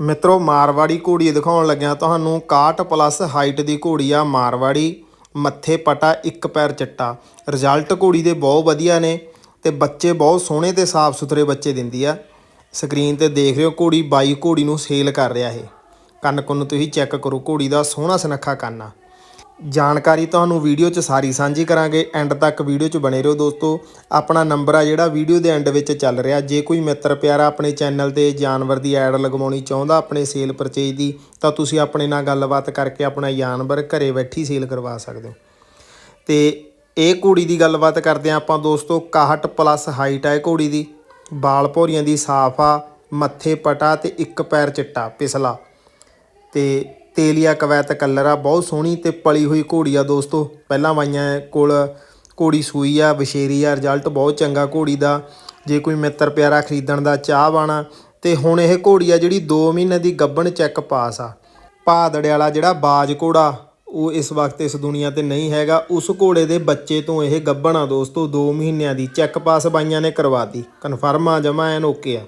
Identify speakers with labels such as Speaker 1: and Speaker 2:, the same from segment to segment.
Speaker 1: ਮਿੱਤਰੋ, ਮਾਰਵਾੜੀ ਘੋੜੀ ਦਿਖਾਉਣ ਲੱਗਿਆ ਤੁਹਾਨੂੰ 61 ਪਲੱਸ ਹਾਈਟ ਦੀ ਘੋੜੀ ਆ ਮਾਰਵਾੜੀ। ਮੱਥੇ ਪਟਾ, ਇੱਕ ਪੈਰ ਚਿੱਟਾ। ਰਿਜ਼ਲਟ ਘੋੜੀ ਦੇ ਬਹੁਤ ਵਧੀਆ ਨੇ ਤੇ ਬੱਚੇ ਬਹੁਤ ਸੋਹਣੇ ਤੇ ਸਾਫ਼ ਸੁਥਰੇ ਬੱਚੇ ਦਿੰਦੀ ਆ। ਸਕਰੀਨ ਤੇ ਦੇਖ ਰਹੇ ਹੋ ਘੋੜੀ, ਬਾਈ ਘੋੜੀ ਨੂੰ ਸੇਲ ਕਰ ਰਿਹਾ ਇਹ। ਕੰਨ ਕੁੰਨ ਤੁਸੀਂ ਚੈੱਕ ਕਰੋ, ਘੋੜੀ ਦਾ ਸੋਹਣਾ ਸੁਨੱਖਾ ਕੰਨ ਆ। ਜਾਣਕਾਰੀ ਤੁਹਾਨੂੰ ਵੀਡੀਓ 'ਚ ਸਾਰੀ ਸਾਂਝੀ ਕਰਾਂਗੇ। ਐਂਡ ਤੱਕ ਵੀਡੀਓ 'ਚ ਬਣੇ ਰਹੋ ਦੋਸਤੋ। ਆਪਣਾ ਨੰਬਰ ਆ ਜਿਹੜਾ ਵੀਡੀਓ ਦੇ ਐਂਡ ਵਿੱਚ ਚੱਲ ਰਿਹਾ। ਜੇ ਕੋਈ ਮਿੱਤਰ ਪਿਆਰਾ ਆਪਣੇ ਚੈਨਲ ਤੇ ਜਾਨਵਰ ਦੀ ਐਡ ਲਗਵਾਉਣੀ ਚਾਹੁੰਦਾ ਆਪਣੇ ਸੇਲ ਪਰਚੇਜ ਦੀ, ਤਾਂ ਤੁਸੀਂ ਆਪਣੇ ਨਾਲ ਗੱਲਬਾਤ ਕਰਕੇ ਆਪਣਾ ਜਾਨਵਰ ਘਰੇ ਬੈਠੀ ਸੇਲ ਕਰਵਾ ਸਕਦੇ ਹੋ। ਤੇ ਇਹ ਘੋੜੀ ਦੀ ਗੱਲਬਾਤ ਕਰਦੇ ਹਾਂ ਆਪਾਂ ਦੋਸਤੋ। 61 ਪਲੱਸ ਹਾਈਟ ਹੈ ਘੋੜੀ ਦੀ। ਬਾਲ ਭੌਰੀਆਂ ਦੀ ਸਾਫ਼ ਆ, ਮੱਥੇ ਪਟਾ ਤੇ ਇੱਕ ਪੈਰ ਚਿੱਟਾ, ਪਿਸਲਾ। ਤੇ ਤੇਲੀਆ ਕਵੈਤ ਕਲਰ ਆ, ਬਹੁਤ ਸੋਹਣੀ ਤੇ ਪਲੀ ਹੋਈ ਘੋੜੀ ਆ ਦੋਸਤੋ। ਪਹਿਲਾਂ ਵਾਈਆਂ ਕੋਲ ਘੋੜੀ ਸੂਈ ਆ ਵਿਸ਼ੇਰੀ ਆ ਰਿਜ਼ਲਟ ਬਹੁਤ ਚੰਗਾ ਘੋੜੀ ਦਾ। ਜੇ ਕੋਈ ਮਿੱਤਰ ਪਿਆਰਾ ਖਰੀਦਣ ਦਾ ਚਾਹ ਬਾਣਾ ਤੇ ਹੁਣ ਇਹ ਘੋੜੀ ਆ ਜਿਹੜੀ 2 ਮਹੀਨੇ ਦੀ ਗੱਬਣ ਚੈੱਕ ਪਾਸ ਆ। ਭਾਦੜੇ ਵਾਲਾ ਜਿਹੜਾ ਬਾਜ ਘੋੜਾ, ਉਹ ਇਸ ਵਕਤ ਇਸ ਦੁਨੀਆ ਤੇ ਨਹੀਂ ਹੈਗਾ। ਉਸ ਘੋੜੇ ਦੇ ਬੱਚੇ ਤੋਂ ਇਹ ਗੱਬਣ ਆ ਦੋਸਤੋ 2 ਮਹੀਨਿਆਂ ਦੀ ਚੈੱਕ ਪਾਸ ਬਾਈਆਂ ਨੇ ਕਰਵਾਤੀ ਕਨਫਰਮ ਆ, ਜਮਾ ਐਨ ਓਕੇ ਆ।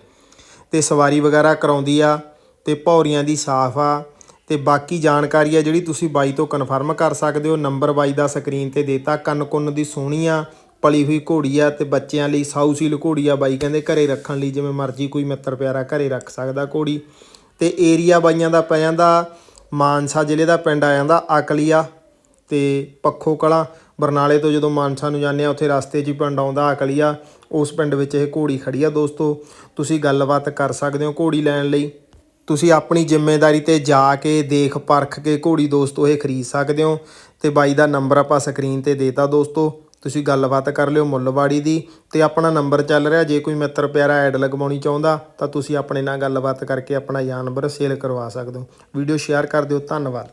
Speaker 1: ਤੇ ਸਵਾਰੀ ਵਗੈਰਾ ਕਰਾਉਂਦੀ ਆ, ਤੇ ਭੌਰੀਆਂ ਦੀ ਸਾਫ਼ ਆ ਤੇ ਬਾਕੀ ਜਾਣਕਾਰੀ ਆ ਜਿਹੜੀ ਤੁਸੀਂ ਬਾਈ ਤੋਂ ਕਨਫਰਮ ਕਰ ਸਕਦੇ ਹੋ ਨੰਬਰ ਬਾਈ ਦਾ ਸਕਰੀਨ ਤੇ ਦੇਤਾ, ਕੰਨ ਕੁੰਨ ਦੀ ਸੋਹਣੀ ਆ, ਪਲੀ ਹੋਈ ਘੋੜੀ ਆ ਤੇ ਬੱਚਿਆਂ ਲਈ ਸਾਊਸੀਲ ਘੋੜੀ ਆ ਬਾਈ, ਕਹਿੰਦੇ ਘਰੇ ਰੱਖਣ ਲਈ ਜਿਵੇਂ ਮਰਜ਼ੀ ਕੋਈ ਮਿੱਤਰ ਪਿਆਰਾ ਘਰੇ ਰੱਖ ਸਕਦਾ ਘੋੜੀ। ਤੇ ਏਰੀਆ ਬਾਈਆਂ ਦਾ ਪੈ ਜਾਂਦਾ ਮਾਨਸਾ ਜ਼ਿਲ੍ਹੇ ਦਾ ਪਿੰਡ ਆ ਜਾਂਦਾ ਅਕਲੀਆ ਤੇ ਪੱਖੋ ਕਲਾ। ਬਰਨਾਲੇ ਤੋਂ ਜਦੋਂ ਮਾਨਸਾ ਨੂੰ ਜਾਂਦੇ ਆ, ਉੱਥੇ ਰਸਤੇ 'ਚ ਹੀ ਪਿੰਡ ਆਉਂਦਾ ਅਕਲੀਆ ਉਸ ਪਿੰਡ ਵਿੱਚ ਇਹ ਘੋੜੀ ਖੜੀ ਆ ਦੋਸਤੋ। ਤੁਸੀਂ ਗੱਲਬਾਤ ਕਰ ਸਕਦੇ ਹੋ ਘੋੜੀ ਲੈਣ ਲਈ। ਤੁਸੀਂ ਆਪਣੀ ਜ਼ਿੰਮੇਵਾਰੀ ਤੇ ਜਾ ਕੇ ਦੇਖ ਪਰਖ ਕੇ ਘੋੜੀ ਦੋਸਤੋ ਇਹ ਖਰੀਦ ਸਕਦੇ ਹੋ ਤੇ ਬਾਈ ਦਾ ਨੰਬਰ ਆਪਾਂ ਸਕਰੀਨ ਤੇ ਦੇਤਾ ਦੋਸਤੋ। ਤੁਸੀਂ ਗੱਲਬਾਤ ਕਰ ਲਿਓ ਮੁੱਲਵਾੜੀ ਦੀ ਤੇ ਆਪਣਾ ਨੰਬਰ ਚੱਲ ਰਿਹਾ। ਜੇ ਕੋਈ ਮਿੱਤਰ ਪਿਆਰਾ ਐਡ ਲਗਵਾਉਣੀ ਚਾਹੁੰਦਾ ਤਾਂ ਤੁਸੀਂ ਆਪਣੇ ਨਾਲ ਗੱਲਬਾਤ ਕਰਕੇ ਆਪਣਾ ਜਾਨਵਰ ਸੇਲ ਕਰਵਾ ਸਕਦੇ ਹੋ। ਵੀਡੀਓ ਸ਼ੇਅਰ ਕਰ ਦਿਓ। ਧੰਨਵਾਦ।